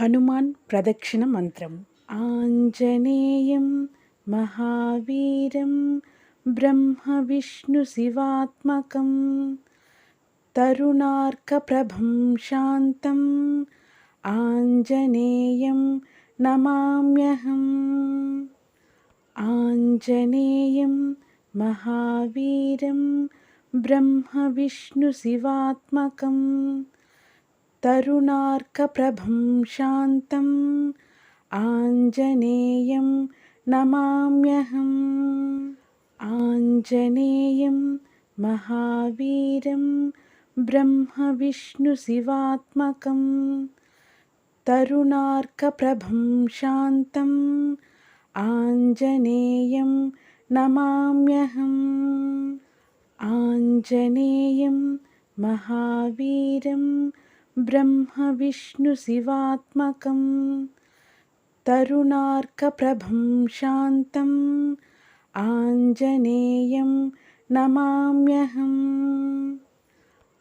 हनुमान् प्रदक्षिणमन्त्रम्। आञ्जनेयं महावीरं ब्रह्मविष्णुशिवात्मकं तरुणार्कप्रभं शान्तम् आञ्जनेयं नमाम्यहम्। आञ्जनेयं महावीरं ब्रह्मविष्णुशिवात्मकम् तरुणार्कप्रभं शान्तम् आञ्जनेयं नमाम्यहम्। आञ्जनेयं महावीरं ब्रह्मविष्णुशिवात्मकं तरुणार्कप्रभं शान्तम् आञ्जनेयं नमाम्यहम्। आञ्जनेयं महावीरं ब्रह्मविष्णुशिवात्मकं तरुणार्कप्रभं शान्तम् आञ्जनेयं नमाम्यहम्।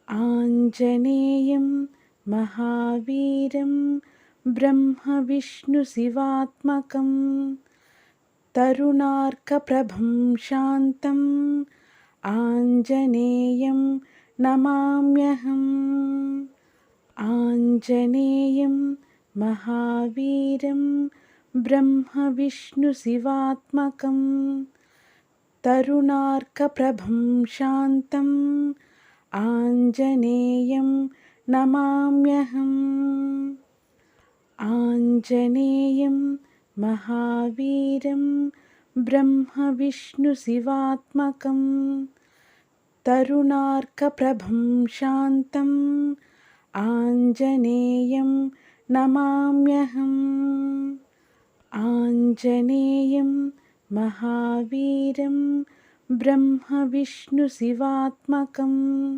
आञ्जनेयं महावीरं ब्रह्मविष्णुशिवात्मकं तरुणार्कप्रभं शान्तम् आञ्जनेयं नमाम्यहम् आञ्जनेयं महावीरं ब्रह्मविष्णुशिवात्मकं तरुणार्कप्रभं शान्तम् आञ्जनेयं नमाम्यहम्। आञ्जनेयं महावीरं ब्रह्मविष्णुशिवात्मकं तरुणार्कप्रभं शान्तम् आञ्जनेयं नमाम्यहम्। आञ्जनेयं महावीरं ब्रह्मविष्णुशिवात्मकं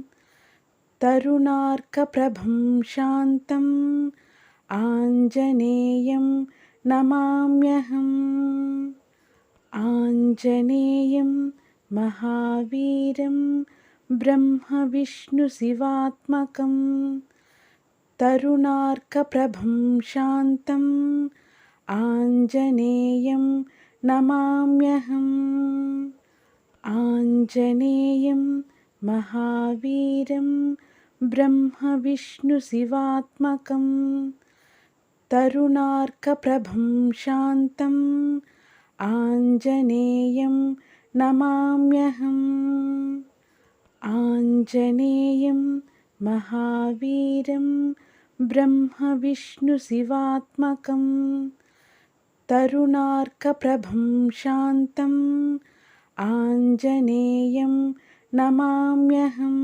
तरुणार्कप्रभं शान्तम् आञ्जनेयं नमाम्यहम्। आञ्जनेयं महावीरं ब्रह्मविष्णुशिवात्मकं तरुणार्कप्रभं शान्तम् आञ्जनेयं नमाम्यहम्। आञ्जनेयं महावीरं ब्रह्मविष्णुशिवात्मकं। तरुणार्कप्रभं शान्तम् आञ्जनेयं नमाम्यहम्। आञ्जनेयं महावीरं ब्रह्मविष्णुशिवात्मकं तरुणार्कप्रभं शान्तम् आञ्जनेयं नमाम्यहम्